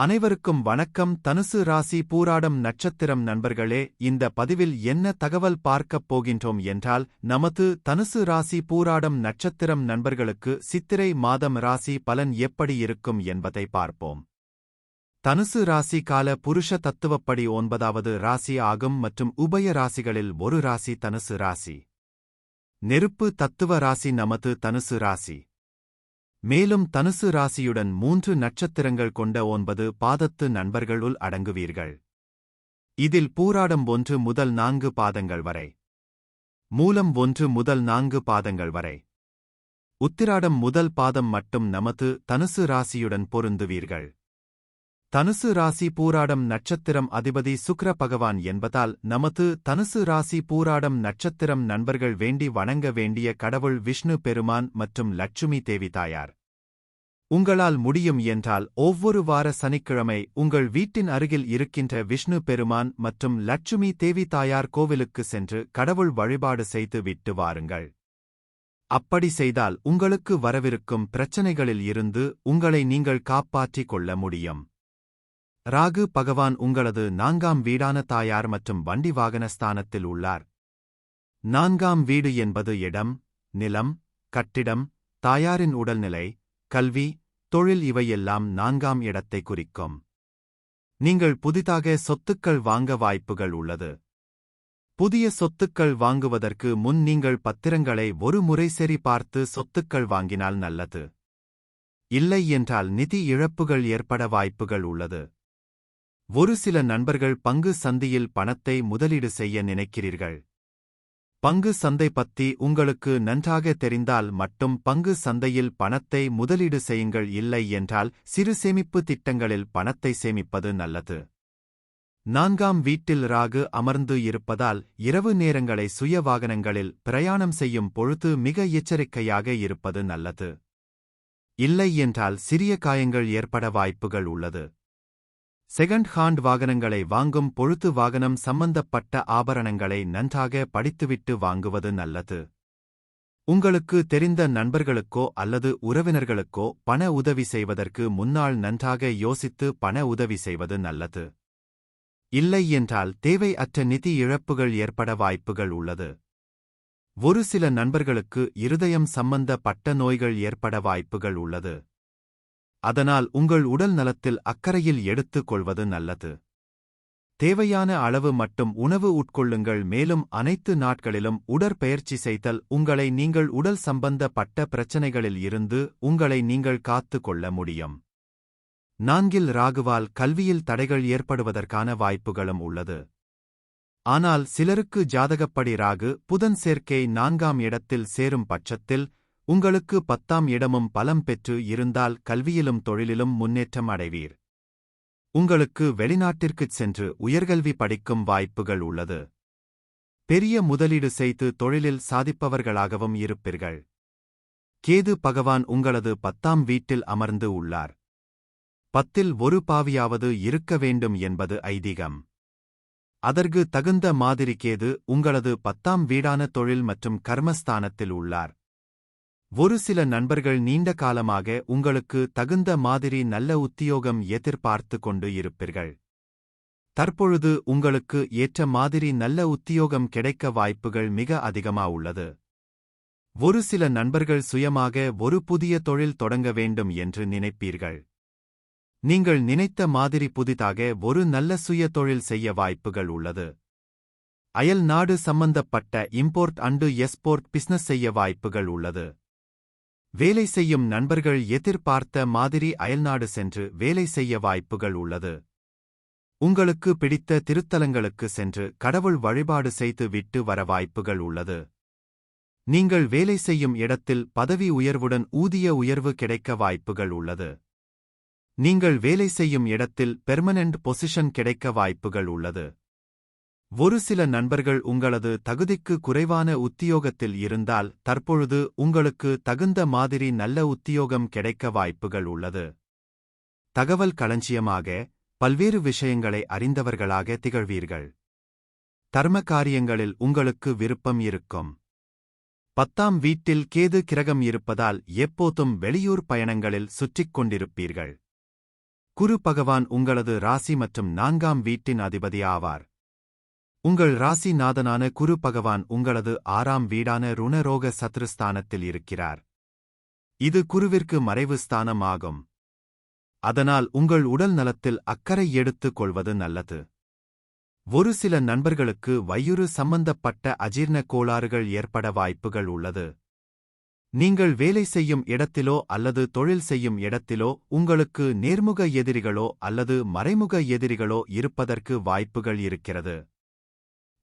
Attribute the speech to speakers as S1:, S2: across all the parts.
S1: அனைவருக்கும் வணக்கம். தனுசு ராசி பூராடம் நட்சத்திரம் நண்பர்களே இந்த பதிவில் என்ன தகவல் பார்க்கப் போகின்றோம் என்றால் நமது தனுசு ராசி பூராடம் நட்சத்திரம் நண்பர்களுக்கு சித்திரை மாதம் ராசி பலன் எப்படி இருக்கும் என்பதை பார்ப்போம். தனுசு ராசி கால புருஷ தத்துவப்படி ஒன்பதாவது ராசி ஆகும் மற்றும் உபய ராசிகளில் ஒரு ராசி தனுசு ராசி. நெருப்பு தத்துவ ராசி நமது தனுசு ராசி. மேலும் தனுசு ராசியுடன் மூன்று நட்சத்திரங்கள் கொண்ட ஒன்பது பாதத்து நண்பர்களுள் அடங்குவீர்கள். இதில் பூராடம் ஒன்று முதல் நான்கு பாதங்கள் வரை. மூலம் ஒன்று முதல் நான்கு பாதங்கள் வரை. உத்திராடம் முதல் பாதம் மட்டும் நமது தனுசு ராசியுடன் பொருந்துவீர்கள். தனுசு ராசி பூராடம் நட்சத்திரம் அதிபதி சுக்ர பகவான் என்பதால் நமது தனுசு ராசி பூராடம் நட்சத்திரம் நண்பர்கள் வேண்டி வணங்க வேண்டிய கடவுள் விஷ்ணு பெருமான் மற்றும் லட்சுமி தேவி தாயார். உங்களால் முடியும் என்றால் ஒவ்வொரு வார சனிக்கிழமை உங்கள் வீட்டின் அருகில் இருக்கின்ற விஷ்ணு பெருமான் மற்றும் லட்சுமி தேவி தாயார் கோவிலுக்கு சென்று கடவுள் வழிபாடு செய்து விட்டு வாருங்கள். அப்படி செய்தால் உங்களுக்கு வரவிருக்கும் பிரச்சனைகளில் இருந்து உங்களை நீங்கள் காப்பாற்றிக் கொள்ள முடியும். ராகு பகவான் உங்களது நான்காம் வீடான தாயார் மற்றும் வண்டி வாகன ஸ்தானத்தில் உள்ளார். நான்காம் வீடு என்பது இடம் நிலம் கட்டிடம் தாயாரின் உடல்நிலை கல்வி தொழில் இவையெல்லாம் நான்காம் இடத்தை குறிக்கும். நீங்கள் புதிதாக சொத்துக்கள் வாங்க வாய்ப்புகள் உள்ளது. புதிய சொத்துக்கள் வாங்குவதற்கு முன் நீங்கள் பத்திரங்களை ஒரு முறை சரி பார்த்து சொத்துக்கள் வாங்கினால் நல்லது. இல்லை என்றால் நிதி இழப்புகள் ஏற்பட வாய்ப்புகள் உள்ளது. ஒரு சில நண்பர்கள் பங்கு சந்தையில் பணத்தை முதலீடு செய்ய நினைக்கிறீர்கள். பங்கு சந்தை பத்தி உங்களுக்கு நன்றாக தெரிந்தால் மட்டும் பங்கு சந்தையில் பணத்தை முதலீடு செய்யுங்கள் இல்லை என்றால் சிறு சேமிப்பு திட்டங்களில் பணத்தை சேமிப்பது நல்லது. நான்காம் வீட்டில் ராகு அமர்ந்து இருப்பதால் இரவு நேரங்களை சுய வாகனங்களில் பிரயாணம் செய்யும் பொழுது மிக எச்சரிக்கையாக இருப்பது நல்லது. இல்லை என்றால் சிறிய காயங்கள் ஏற்பட வாய்ப்புகள் உள்ளது. செகண்ட் ஹாண்ட் வாகனங்களை வாங்கும் பொழுது வாகனம் சம்பந்தப்பட்ட ஆபரணங்களை நன்றாக படித்துவிட்டு வாங்குவது நல்லது. உங்களுக்கு தெரிந்த நண்பர்களுக்கோ அல்லது உறவினர்களுக்கோ பண உதவி செய்வதற்கு முன்னால் நன்றாக யோசித்து பண உதவி செய்வது நல்லது. இல்லை என்றால் தேவை அற்ற நிதி இழப்புகள் ஏற்பட வாய்ப்புகள் உள்ளது. ஒரு சில நண்பர்களுக்கு இருதயம் சம்பந்தப்பட்ட நோய்கள் ஏற்பட வாய்ப்புகள் உள்ளது. அதனால் உங்கள் உடல் நலத்தில் அக்கறையில் எடுத்துக் கொள்வது நல்லது. தேவையான அளவு மட்டும் உணவு உட்கொள்ளுங்கள் மேலும் அனைத்து நாட்களிலும் உடற்பயிற்சி செய்தல் உங்களை நீங்கள் உடல் சம்பந்தப்பட்ட பிரச்சனைகளில் இருந்து உங்களை நீங்கள் காத்து கொள்ள முடியும். நான்கில் ராகுவால் கல்வியில் தடைகள் ஏற்படுவதற்கான வாய்ப்புகளும் உள்ளது. ஆனால் சிலருக்கு ஜாதகப்படி ராகு புதன் சேர்க்கை நான்காம் இடத்தில் சேரும் பட்சத்தில் உங்களுக்கு பத்தாம் இடமும் பலம் பெற்று இருந்தால் கல்வியிலும் தொழிலிலும் முன்னேற்றம் அடைவீர். உங்களுக்கு வெளிநாட்டிற்குச் சென்று உயர்கல்வி படிக்கும் வாய்ப்புகள் உள்ளது. பெரிய முதலீடு செய்து தொழிலில் சாதிப்பவர்களாகவும் இருப்பீர்கள். கேது பகவான் உங்களது பத்தாம் வீட்டில் அமர்ந்து உள்ளார். பத்தில் ஒரு பாவியாவது இருக்க வேண்டும் என்பது ஐதீகம். அதற்கு தகுந்த மாதிரி கேது உங்களது பத்தாம் வீடான தொழில் மற்றும் கர்மஸ்தானத்தில் உள்ளார். ஒரு சில நண்பர்கள் நீண்ட காலமாக உங்களுக்கு தகுந்த மாதிரி நல்ல உத்தியோகம் எதிர்பார்த்து கொண்டு இருப்பீர்கள். தற்பொழுது உங்களுக்கு ஏற்ற மாதிரி நல்ல உத்தியோகம் கிடைக்க வாய்ப்புகள் மிக அதிகமா உள்ளது. ஒரு சில நண்பர்கள் சுயமாக ஒரு புதிய தொழில் தொடங்க வேண்டும் என்று நினைப்பீர்கள். நீங்கள் நினைத்த மாதிரி புதிதாக ஒரு நல்ல சுய தொழில் செய்ய வாய்ப்புகள் உள்ளது. அயல் நாடு சம்பந்தப்பட்ட இம்போர்ட் அண்டு எஸ்போர்ட் பிசினஸ் செய்ய வாய்ப்புகள் உள்ளது. வேலை செய்யும் நண்பர்கள் எதிர்பார்த்த மாதிரி அயல்நாடு சென்று வேலை செய்ய வாய்ப்புகள் உள்ளது. உங்களுக்கு பிடித்த திருத்தலங்களுக்கு சென்று கடவுள் வழிபாடு செய்து விட்டு வர வாய்ப்புகள் உள்ளது. நீங்கள் வேலை செய்யும் இடத்தில் பதவி உயர்வுடன் ஊதிய உயர்வு கிடைக்க வாய்ப்புகள் உள்ளது. நீங்கள் வேலை செய்யும் இடத்தில் பெர்மனன்ட் பொசிஷன் கிடைக்க வாய்ப்புகள் உள்ளது. ஒரு சில நண்பர்கள் உங்களது தகுதிக்கு குறைவான உத்தியோகத்தில் இருந்தால் தற்பொழுது உங்களுக்கு தகுந்த மாதிரி நல்ல உத்தியோகம் கிடைக்க வாய்ப்புகள் உள்ளது. தகவல் களஞ்சியமாக பல்வேறு விஷயங்களை அறிந்தவர்களாக திகழ்வீர்கள். தர்ம காரியங்களில் உங்களுக்கு விருப்பம் இருக்கும். பத்தாம் வீட்டில் கேது கிரகம் இருப்பதால் எப்போதும் வெளியூர் பயணங்களில் சுற்றிக் கொண்டிருப்பீர்கள். குரு பகவான் உங்களது ராசி மற்றும் நான்காம் வீட்டின் அதிபதி ஆவார். உங்கள் ராசிநாதனான குரு பகவான் உங்களது ஆறாம் வீடான ருணரோக சத்ருஸ்தானத்தில் இருக்கிறார். இது குருவிற்கு மறைவு ஸ்தானம் ஆகும் அதனால் உங்கள் உடல் நலத்தில் அக்கறை எடுத்துக் கொள்வது நல்லது. ஒரு சில நண்பர்களுக்கு வயிறு சம்பந்தப்பட்ட அஜீர்ண கோளாறுகள் ஏற்பட வாய்ப்புகள் உள்ளது. நீங்கள் வேலை செய்யும் இடத்திலோ அல்லது தொழில் செய்யும் இடத்திலோ உங்களுக்கு நேர்முக எதிரிகளோ அல்லது மறைமுக எதிரிகளோ இருப்பதற்கு வாய்ப்புகள் இருக்கிறது.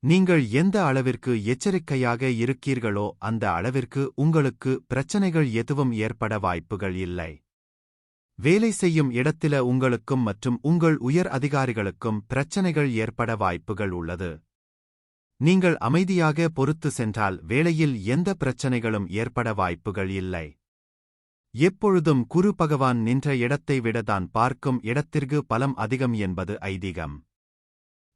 S1: நீங்கள் எந்த அளவிற்கு எச்சரிக்கையாக இருக்கீர்களோ அந்த அளவிற்கு உங்களுக்கு பிரச்சனைகள் எதுவும் ஏற்பட வாய்ப்புகள் இல்லை. வேலை செய்யும் இடத்தில உங்களுக்கும் மற்றும் உங்கள் உயர் அதிகாரிகளுக்கும் பிரச்சனைகள் ஏற்பட வாய்ப்புகள் உள்ளது. நீங்கள் அமைதியாக பொறுத்து சென்றால் வேலையில் எந்த பிரச்சனைகளும் ஏற்பட வாய்ப்புகள் இல்லை. எப்பொழுதும் குரு பகவான் நின்ற இடத்தை விட தான் பார்க்கும் இடத்திற்கு பலம் அதிகம் என்பது ஐதீகம்.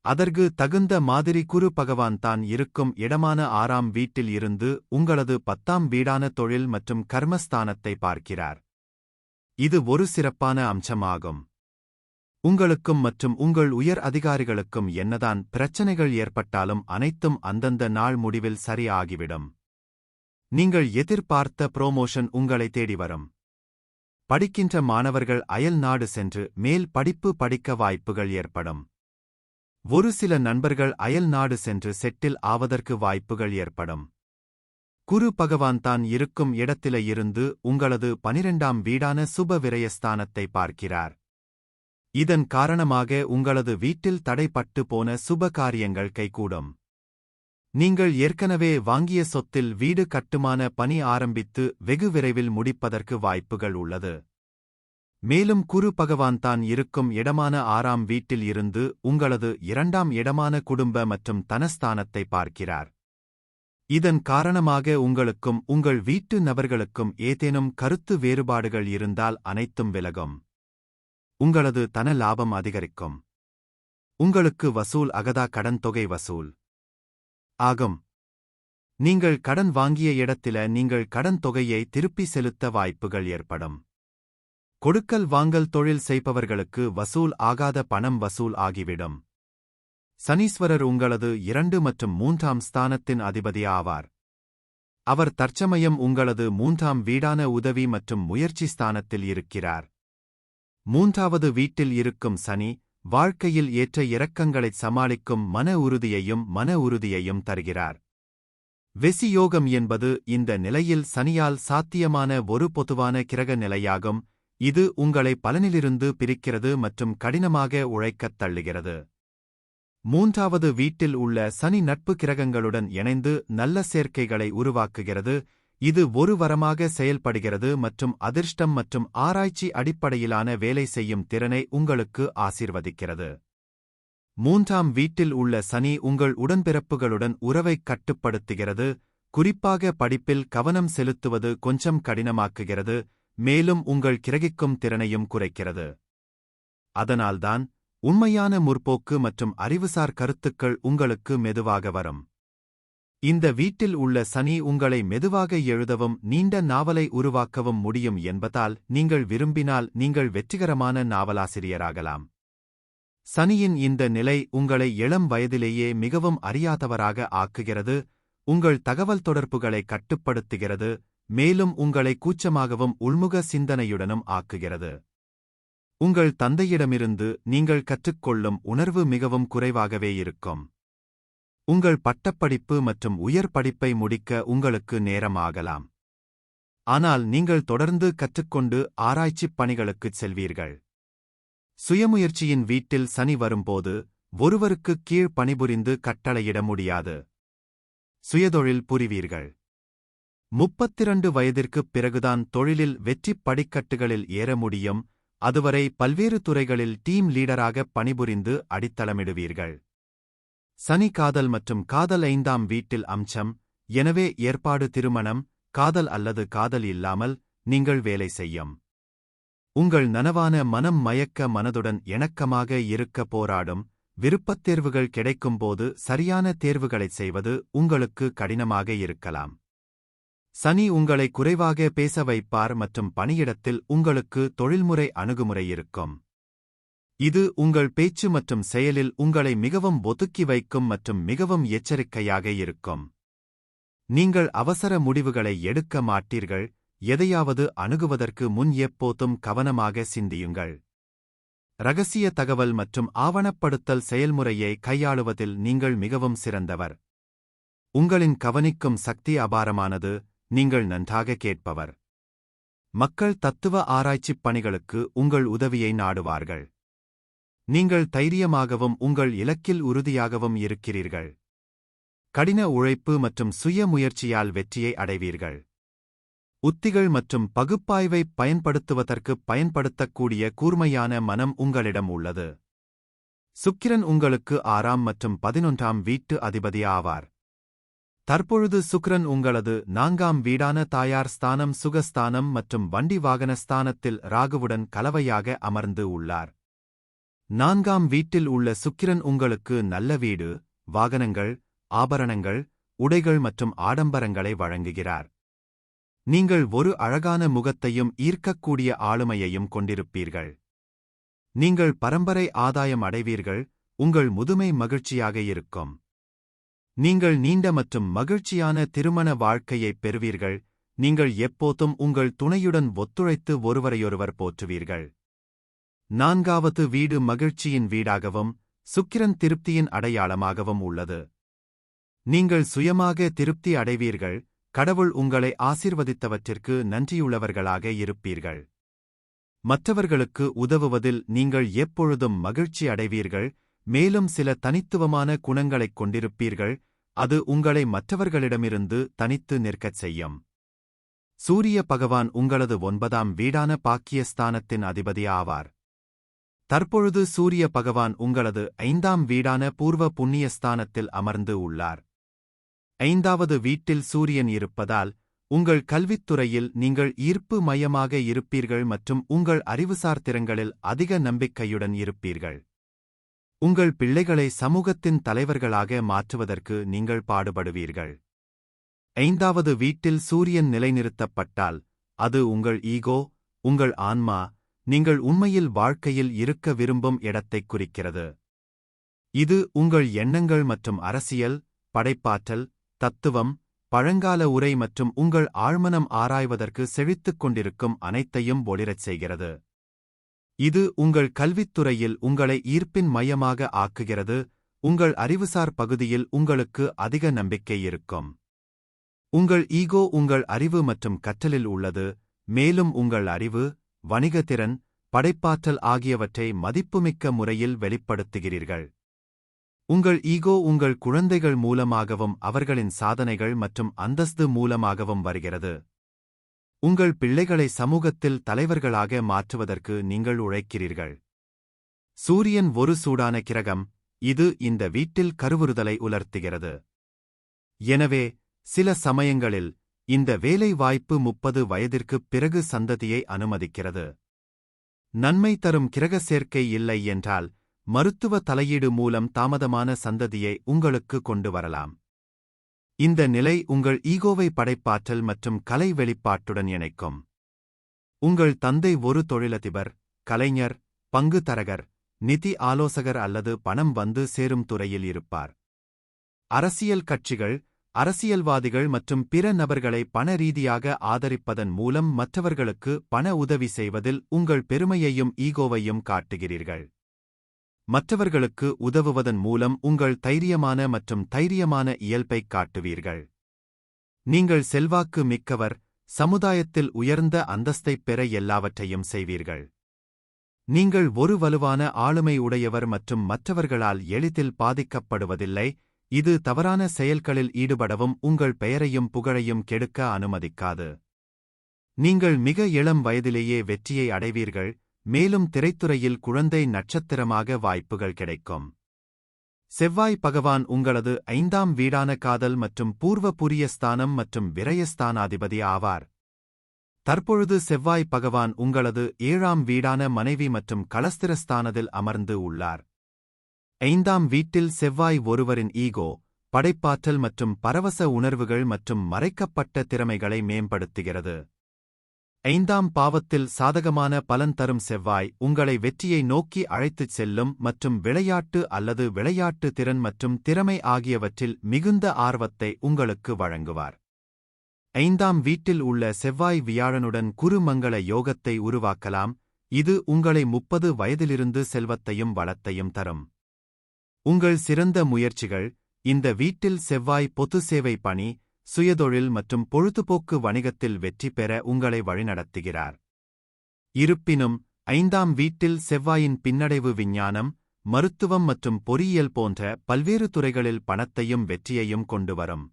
S1: அதற்கு தகுந்த மாதிரி குரு பகவான் தான் இருக்கும் இடமான ஆறாம் வீட்டில் இருந்து உங்களது பத்தாம் வீடான தொழில் மற்றும் கர்மஸ்தானத்தை பார்க்கிறார். இது ஒரு சிறப்பான அம்சமாகும். உங்களுக்கும் மற்றும் உங்கள் உயர் அதிகாரிகளுக்கும் என்னதான் பிரச்சனைகள் ஏற்பட்டாலும் அனைத்தும் அந்தந்த நாள் முடிவில் சரி ஆகிவிடும் நீங்கள் எதிர்பார்த்த புரோமோஷன் உங்களை தேடி வரும். படிக்கின்ற மாணவர்கள் அயல் நாடு சென்று மேல் படிப்பு படிக்க வாய்ப்புகள் ஏற்படும். ஒரு சில நண்பர்கள் அயல் நாடு சென்று செட்டில் ஆவதற்கு வாய்ப்புகள் ஏற்படும். குரு பகவான் தான் இருக்கும் இடத்தில இருந்து உங்களது பனிரெண்டாம் வீடான சுப விரயஸ்தானத்தை பார்க்கிறார். இதன் காரணமாக உங்களது வீட்டில் தடைப்பட்டு போன சுப காரியங்கள் கைகூடும். நீங்கள் ஏற்கனவே வாங்கிய சொத்தில் வீடு கட்டுமான பணி ஆரம்பித்து வெகு விரைவில் முடிப்பதற்கு வாய்ப்புகள் உள்ளது. மேலும் குரு பகவான் தான் இருக்கும் இடமான ஆறாம் வீட்டில் இருந்து உங்களது இரண்டாம் இடமான குடும்ப மற்றும் தனஸ்தானத்தை பார்க்கிறார். இதன் காரணமாக உங்களுக்கும் உங்கள் வீட்டு நபர்களுக்கும் ஏதேனும் கருத்து வேறுபாடுகள் இருந்தால் அனைத்தும் விலகும். உங்களது தன லாபம் அதிகரிக்கும். உங்களுக்கு வசூல் அகதா கடன் தொகை வசூல். ஆகும். நீங்கள் கடன் வாங்கிய இடத்தில நீங்கள் கடன் தொகையை திருப்பி செலுத்த வாய்ப்புகள் ஏற்படும். கொடுக்கல் வாங்கல் தொழில் செய்பவர்களுக்கு வசூல் ஆகாத பணம் வசூல் ஆகிவிடும். சனீஸ்வரர் உங்களது இரண்டு மற்றும் மூன்றாம் ஸ்தானத்தின் அதிபதி ஆவார் அவர் தற்சமயம் உங்களது மூன்றாம் வீடான உதவி மற்றும் முயற்சி ஸ்தானத்தில் இருக்கிறார். மூன்றாவது வீட்டில் இருக்கும் சனி வாழ்க்கையில் ஏற்ற இரக்கங்களைச் சமாளிக்கும் மன உறுதியையும் மன உறுதியையும் தருகிறார். வெசியோகம் என்பது இந்த நிலையில் சனியால் சாத்தியமான ஒரு பொதுவான கிரக நிலையாகும் இது உங்களை பலனிலிருந்து பிரிக்கிறது மற்றும் கடினமாக உழைக்கத் தள்ளுகிறது. மூன்றாவது வீட்டில் உள்ள சனி நட்பு கிரகங்களுடன் இணைந்து நல்ல சேர்க்கைகளை உருவாக்குகிறது. இது ஒரு வரமாக செயல்படுகிறது மற்றும் அதிர்ஷ்டம் மற்றும் ஆராய்ச்சி அடிப்படையிலான வேலை செய்யும் திறனை உங்களுக்கு ஆசீர்வதிக்கிறது. மூன்றாம் வீட்டில் உள்ள சனி உங்கள் உடன்பிறப்புகளுடன் உறவைக் கட்டுப்படுத்துகிறது. குறிப்பாக படிப்பில் கவனம் செலுத்துவது கொஞ்சம் கடினமாக்குகிறது. மேலும் உங்கள் கிரகிக்கும் திறனையும் குறைக்கிறது. அதனால்தான் உண்மையான முற்போக்கு மற்றும் அறிவுசார் கருத்துக்கள் உங்களுக்கு மெதுவாக வரும். இந்த வீட்டில் உள்ள சனி உங்களை மெதுவாக எழுதவும் நீண்ட நாவலை உருவாக்கவும் முடியும் என்பதால் நீங்கள் விரும்பினால் நீங்கள் வெற்றிகரமான நாவலாசிரியராகலாம். சனியின் இந்த நிலை உங்களை இளம் வயதிலேயே மிகவும் அறியாதவராக ஆக்குகிறது உங்கள் தகவல் தொடர்புகளை கட்டுப்படுத்துகிறது மேலும் உங்களை கூச்சமாகவும் உள்முக சிந்தனையுடனும் ஆக்குகிறது. உங்கள் தந்தையிடமிருந்து நீங்கள் கற்றுக்கொள்ளும் உணர்வு மிகவும் குறைவாகவே இருக்கும். உங்கள் பட்டப்படிப்பு மற்றும் உயர் படிப்பை முடிக்க உங்களுக்கு நேரம் ஆகலாம். ஆனால் நீங்கள் தொடர்ந்து கற்றுக்கொண்டு ஆராய்ச்சிப் பணிகளுக்குச் செல்வீர்கள். சுயமுயற்சியின் வீட்டில் சனி வரும்போது ஒருவருக்குக் கீழ் பணிபுரிந்து கட்டளையிட முடியாது. சுயதொழில் புரிவீர்கள். முப்பத்திரண்டு வயதிற்குப் பிறகுதான் தொழிலில் வெற்றிப் படிக்கட்டுகளில் ஏற முடியும். அதுவரை பல்வேறு துறைகளில் டீம் லீடராக பணிபுரிந்து அடித்தளமிடுவீர்கள். சனி காதல் மற்றும் காதல் ஐந்தாம் வீட்டில் அம்சம். எனவே ஏற்பாடு திருமணம் காதல் அல்லது காதல் இல்லாமல் நீங்கள் வேலை செய்யும். உங்கள் நனவான மனம் மயக்க மனதுடன் இணக்கமாக இருக்க போராடும். விருப்பத் தேர்வுகள் கிடைக்கும்போது சரியான தேர்வுகளைச் செய்வது உங்களுக்கு கடினமாக இருக்கலாம். சனி உங்களை குறைவாக பேச வைப்பார் மற்றும் பணியிடத்தில் உங்களுக்கு தொழில்முறை அணுகுமுறை இருக்கும். இது உங்கள் பேச்சு மற்றும் செயலில் உங்களை மிகவும் ஒதுக்கி வைக்கும் மற்றும் மிகவும் எச்சரிக்கையாக இருக்கும். நீங்கள் அவசர முடிவுகளை எடுக்க மாட்டீர்கள் எதையாவது அணுகுவதற்கு முன் எப்போதும் கவனமாக சிந்தியுங்கள். ரகசிய தகவல் மற்றும் ஆவணப்படுத்தல் செயல்முறையை கையாளுவதில் நீங்கள் மிகவும் சிறந்தவர். உங்களின் கவனிக்கும் சக்தி அபாரமானது நீங்கள் நன்றாக கேட்பவர். மக்கள் தத்துவ ஆராய்ச்சிப் பணிகளுக்கு உங்கள் உதவியை நாடுவார்கள். நீங்கள் தைரியமாகவும் உங்கள் இலக்கில் உறுதியாகவும் இருக்கிறீர்கள். கடின உழைப்பு மற்றும் சுய முயற்சியால் வெற்றியை அடைவீர்கள். உத்திகள் மற்றும் பகுப்பாய்வை பயன்படுத்துவதற்கு பயன்படுத்தக்கூடிய கூர்மையான மனம் உங்களிடம் உள்ளது. சுக்கிரன் உங்களுக்கு ஆறாம் மற்றும் பதினொன்றாம் வீட்டு அதிபதி ஆவார் தற்பொழுது சுக்ரன் உங்களது நான்காம் வீடான தாயார் ஸ்தானம் சுகஸ்தானம் மற்றும் வண்டி வாகன ஸ்தானத்தில் ராகுவுடன் கலவையாக அமர்ந்து உள்ளார். நான்காம் வீட்டில் உள்ள சுக்கிரன் உங்களுக்கு நல்ல வீடு வாகனங்கள் ஆபரணங்கள் உடைகள் மற்றும் ஆடம்பரங்களை வழங்குகிறார். நீங்கள் ஒரு அழகான முகத்தையும் ஈர்க்கக்கூடிய ஆளுமையையும் கொண்டிருப்பீர்கள். நீங்கள் பரம்பரை ஆதாயம் அடைவீர்கள் உங்கள் முதுமை மகிழ்ச்சியாக இருக்கும். நீங்கள் நீண்ட மற்றும் மகிழ்ச்சியான திருமண வாழ்க்கையைப் பெறுவீர்கள். நீங்கள் எப்போதும் உங்கள் துணையுடன் ஒத்துழைத்து ஒருவரையொருவர் போற்றுவீர்கள். நான்காவது வீடு மகிழ்ச்சியின் வீடாகவும் சுக்கிரன் திருப்தியின் அடையாளமாகவும் உள்ளது. நீங்கள் சுயமாக திருப்தி அடைவீர்கள். கடவுள் உங்களை ஆசிர்வதித்தவற்றிற்கு நன்றியுள்ளவர்களாக இருப்பீர்கள். மற்றவர்களுக்கு உதவுவதில் நீங்கள் எப்பொழுதும் மகிழ்ச்சி அடைவீர்கள். மேலும் சில தனித்துவமான குணங்களைக் கொண்டிருப்பீர்கள். அது உங்களை மற்றவர்களிடமிருந்து தனித்து நிற்கச் செய்யும். சூரிய பகவான் உங்களது ஒன்பதாம் வீடான பாக்கியஸ்தானத்தின் அதிபதி ஆவார் தற்பொழுது சூரிய பகவான் உங்களது ஐந்தாம் வீடான பூர்வ புண்ணியஸ்தானத்தில் அமர்ந்து உள்ளார். ஐந்தாவது வீட்டில் சூரியன் இருப்பதால் உங்கள் கல்வித்துறையில் நீங்கள் ஈர்ப்பு மையமாக இருப்பீர்கள் மற்றும் உங்கள் அறிவுசார் திறங்களில் அதிக நம்பிக்கையுடன் இருப்பீர்கள். உங்கள் பிள்ளைகளை சமூகத்தின் தலைவர்களாக மாற்றுவதற்கு நீங்கள் பாடுபடுவீர்கள். ஐந்தாவது வீட்டில் சூரியன் நிலைநிறுத்தப்பட்டால் அது உங்கள் ஈகோ உங்கள் ஆன்மா நீங்கள் உண்மையில் வாழ்க்கையில் இருக்க விரும்பும் இடத்தைக் குறிக்கிறது. இது உங்கள் எண்ணங்கள் மற்றும் அரசியல் படைப்பாற்றல் தத்துவம் பழங்கால உரை மற்றும் உங்கள் ஆழ்மனம் ஆராய்வதற்கு செழித்துக் கொண்டிருக்கும் அனைத்தையும் ஒளிரச் செய்கிறது. இது உங்கள் கல்வித்துறையில் உங்களை ஈர்ப்பின் மையமாக ஆக்குகிறது உங்கள் அறிவுசார் பகுதியில் உங்களுக்கு அதிக நம்பிக்கை இருக்கும். உங்கள் ஈகோ உங்கள் அறிவு மற்றும் கற்றலில் உள்ளது மேலும் உங்கள் அறிவு வணிகத்திறன் படைப்பாற்றல் ஆகியவற்றை மதிப்புமிக்க முறையில் வெளிப்படுத்துகிறீர்கள். உங்கள் ஈகோ உங்கள் குழந்தைகள் மூலமாகவும் அவர்களின் சாதனைகள் மற்றும் அந்தஸ்து மூலமாகவும் வருகிறது. உங்கள் பிள்ளைகளை சமூகத்தில் தலைவர்களாக மாற்றுவதற்கு நீங்கள் உழைக்கிறீர்கள். சூரியன் ஒரு சூடான கிரகம் இது இந்த வீட்டில் கருவுறுதலை உலர்த்துகிறது. எனவே சில சமயங்களில் இந்த வேலை வாய்ப்பு முப்பது வயதிற்குப் பிறகு சந்ததியை அனுமதிக்கிறது. நன்மை தரும் கிரக சேர்க்கை இல்லை என்றால் மருத்துவ தலையீடு மூலம் தாமதமான சந்ததியை உங்களுக்கு கொண்டு வரலாம். இந்த நிலை உங்கள் ஈகோவை படைப்பாற்றல் மற்றும் கலை வெளிப்பாட்டுடன் இணைக்கும். உங்கள் தந்தை ஒரு தொழிலதிபர் கலைஞர் பங்கு தரகர் நிதி ஆலோசகர் அல்லது பணம் வந்து சேரும் துறையில் இருப்பார். அரசியல் கட்சிகள் அரசியல்வாதிகள் மற்றும் பிற நபர்களை பண ரீதியாக ஆதரிப்பதன் மூலம் மற்றவர்களுக்கு பண உதவி செய்வதில் உங்கள் பெருமையையும் ஈகோவையும் காட்டுகிறீர்கள். மற்றவர்களுக்கு உதவுவதன் மூலம் உங்கள் தைரியமான மற்றும் தைரியமான இயல்பைக் காட்டுவீர்கள். நீங்கள் செல்வாக்கு மிக்கவர் சமுதாயத்தில் உயர்ந்த அந்தஸ்தைப் பெற எல்லாவற்றையும் செய்வீர்கள். நீங்கள் ஒரு வலுவான ஆளுமை உடையவர் மற்றும் மற்றவர்களால் எளிதில் பாதிக்கப்படுவதில்லை இது தவறான செயல்களில் ஈடுபடவும் உங்கள் பெயரையும் புகழையும் கெடுக்க அனுமதிக்காது. நீங்கள் மிக இளம் வயதிலேயே வெற்றியை அடைவீர்கள் மேலும் திரைத்துறையில் குழந்தை நட்சத்திரமாக வாய்ப்புகள் கிடைக்கும். செவ்வாய் பகவான் உங்களது ஐந்தாம் வீடான காதல் மற்றும் பூர்வ புரிய ஸ்தானம் மற்றும் விரயஸ்தானாதிபதி ஆவார். தற்பொழுது செவ்வாய் பகவான் உங்களது ஏழாம் வீடான மனைவி மற்றும் களஸ்திரஸ்தானத்தில் அமர்ந்து உள்ளார். ஐந்தாம் வீட்டில் செவ்வாய் ஒருவரின் ஈகோ படைப்பாற்றல் மற்றும் பரவச உணர்வுகள் மற்றும் மறைக்கப்பட்ட திறமைகளை மேம்படுத்துகிறது. ஐந்தாம் பாவத்தில் சாதகமான பலன் தரும் செவ்வாய் உங்களை வெற்றியை நோக்கி அழைத்துச் செல்லும் மற்றும் விளையாட்டு அல்லது விளையாட்டு திறன் மற்றும் திறமை ஆகியவற்றில் மிகுந்த ஆர்வத்தை உங்களுக்கு வழங்குவார். ஐந்தாம் வீட்டில் உள்ள செவ்வாய் வியாழனுடன் குருமங்கள யோகத்தை உருவாக்கலாம். இது உங்களை முப்பது வயதிலிருந்து செல்வத்தையும் வளத்தையும் தரும். உங்கள் சிறந்த முயற்சிகள் இந்த வீட்டில் செவ்வாய் பொது சேவை பணி சுயதொழில் மற்றும் பொழுதுபோக்கு வணிகத்தில் வெற்றி பெற உங்களை வழிநடத்துகிறார். இருப்பினும் ஐந்தாம் வீட்டில் செவ்வாயின் பின்னடைவு விஞ்ஞானம் மருத்துவம் மற்றும் பொறியியல் போன்ற பல்வேறு துறைகளில் பணத்தையும் வெற்றியையும் கொண்டு வரும்.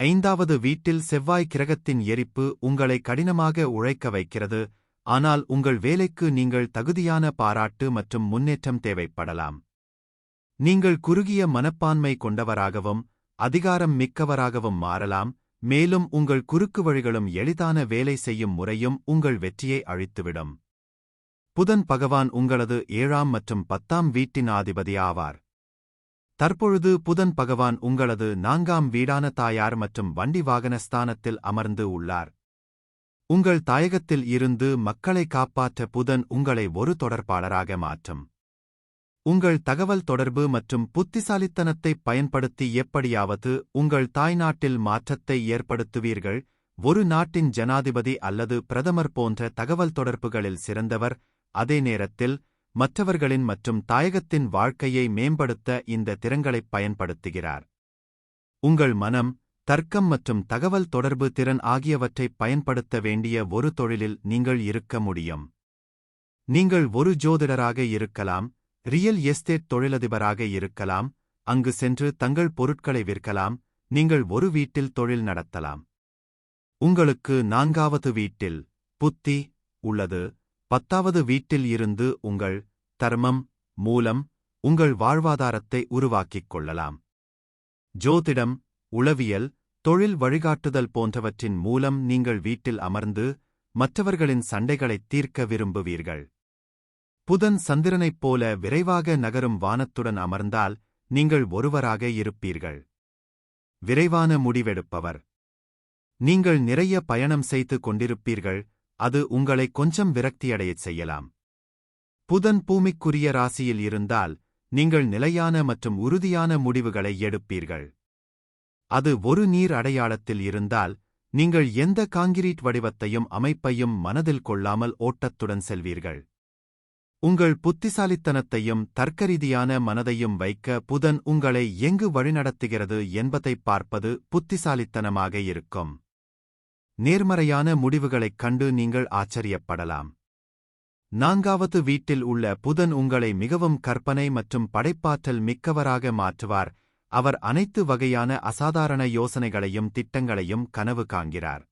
S1: ஐந்தாவது வீட்டில் செவ்வாய் கிரகத்தின் எரிப்பு உங்களை கடினமாக உழைக்க வைக்கிறது ஆனால் உங்கள் வேலைக்கு நீங்கள் தகுதியான பாராட்டு மற்றும் முன்னேற்றம் தேவைப்படலாம். நீங்கள் குறுகிய மனப்பான்மை கொண்டவராகவும் அதிகாரம் மிக்கவராகவும் மாறலாம் மேலும் உங்கள் குறுக்கு வழிகளும் எளிதான வேலை செய்யும் முறையும் உங்கள் வெற்றியை அழித்துவிடும். புதன் பகவான் உங்களது ஏழாம் மற்றும் பத்தாம் வீட்டின் ஆதிபதி ஆவார் தற்பொழுது புதன் பகவான் உங்களது நான்காம் வீடான தாயார் மற்றும் வண்டி வாகன ஸ்தானத்தில் அமர்ந்து உள்ளார். உங்கள் தாயகத்தில் இருந்து மக்களை காப்பாற்ற புதன் உங்களை ஒரு தொடர்பாளராக மாற்றும். உங்கள் தகவல் தொடர்பு மற்றும் புத்திசாலித்தனத்தை பயன்படுத்தி எப்படியாவது உங்கள் தாய்நாட்டில் மாற்றத்தை ஏற்படுத்துவீர்கள். ஒரு நாட்டின் ஜனாதிபதி அல்லது பிரதமர் போன்ற தகவல் தொடர்புகளில் சிறந்தவர். அதே நேரத்தில் மற்றவர்களின் மற்றும் தாயகத்தின் வாழ்க்கையை மேம்படுத்த இந்த திறங்களைப் பயன்படுத்துகிறார். உங்கள் மனம் தர்க்கம் மற்றும் தகவல் தொடர்பு திறன் ஆகியவற்றைப் பயன்படுத்த வேண்டிய ஒரு தொழிலில் நீங்கள் இருக்க முடியும். நீங்கள் ஒரு ஜோதிடராக இருக்கலாம். ரியல் எஸ்டேட் தொழிலதிபராக இருக்கலாம் அங்கு சென்று தங்கள் பொருட்களை விற்கலாம் நீங்கள் ஒரு வீட்டில் தொழில் நடத்தலாம். உங்களுக்கு நான்காவது வீட்டில் புத்தி உள்ளது பத்தாவது வீட்டில் இருந்து உங்கள் தர்மம் மூலம் உங்கள் வாழ்வாதாரத்தை உருவாக்கிக் கொள்ளலாம். ஜோதிடம் உளவியல் தொழில் வழிகாட்டுதல் போன்றவற்றின் மூலம் நீங்கள் வீட்டில் அமர்ந்து மற்றவர்களின் சண்டைகளைத் தீர்க்க விரும்புவீர்கள். புதன் சந்திரனைப் போல விரைவாக நகரும் வானத்துடன் அமர்ந்தால் நீங்கள் ஒருவராக இருப்பீர்கள். விரைவான முடிவெடுப்பவர். நீங்கள் நிறைய பயணம் செய்து கொண்டிருப்பீர்கள் அது உங்களை கொஞ்சம் விரக்தியடையச் செய்யலாம். புதன் பூமிக்குரிய ராசியில் இருந்தால் நீங்கள் நிலையான மற்றும் உறுதியான முடிவுகளை எடுப்பீர்கள். அது ஒரு நீர் அடையாளத்தில் இருந்தால் நீங்கள் எந்த காங்கிரீட் வடிவத்தையும் அமைப்பையும் மனதில் கொள்ளாமல் ஓட்டத்துடன் செல்வீர்கள். உங்கள் புத்திசாலித்தனத்தையும் தர்க்கரீதியான மனதையும் வைக்க புதன் உங்களை எங்கு வழிநடத்துகிறது என்பதைப் பார்ப்பது புத்திசாலித்தனமாக இருக்கும். நேர்மறையான முடிவுகளைக் கண்டு நீங்கள் ஆச்சரியப்படலாம். நான்காவது வீட்டில் உள்ள புதன் உங்களை மிகவும் கற்பனை மற்றும் படைப்பாற்றல் மிக்கவராக மாற்றுவார். அவர் அனைத்து வகையான அசாதாரண யோசனைகளையும் திட்டங்களையும் கனவு காண்கிறார்.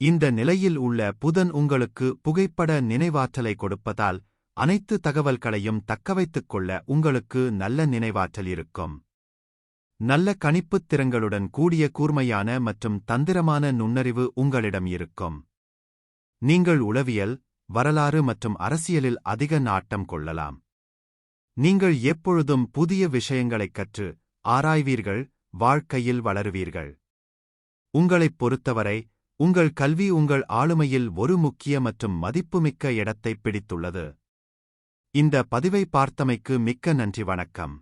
S1: இந்த நிலையில் உள்ள புதன் உங்களுக்கு புகைப்பட நினைவாற்றலை கொடுப்பதால் அனைத்து தகவல்களையும் தக்கவைத்துக் கொள்ள உங்களுக்கு நல்ல நினைவாற்றல் இருக்கும். நல்ல கணிப்புத் திறங்களுடன் கூடிய கூர்மையான மற்றும் தந்திரமான நுண்ணறிவு உங்களிடம் இருக்கும். நீங்கள் உளவியல் வரலாறு மற்றும் அரசியலில் அதிக நாட்டம் கொள்ளலாம். நீங்கள் எப்பொழுதும் புதிய விஷயங்களைக் கற்று ஆராய்வீர்கள் வாழ்க்கையில் வளருவீர்கள். உங்களைப் பொறுத்தவரை உங்கள் கல்வி உங்கள் ஆளுமையில் ஒரு முக்கிய மற்றும் மதிப்புமிக்க இடத்தைப் பிடித்துள்ளது. இந்த பதிவை பார்த்தமைக்கு மிக்க நன்றி வணக்கம்.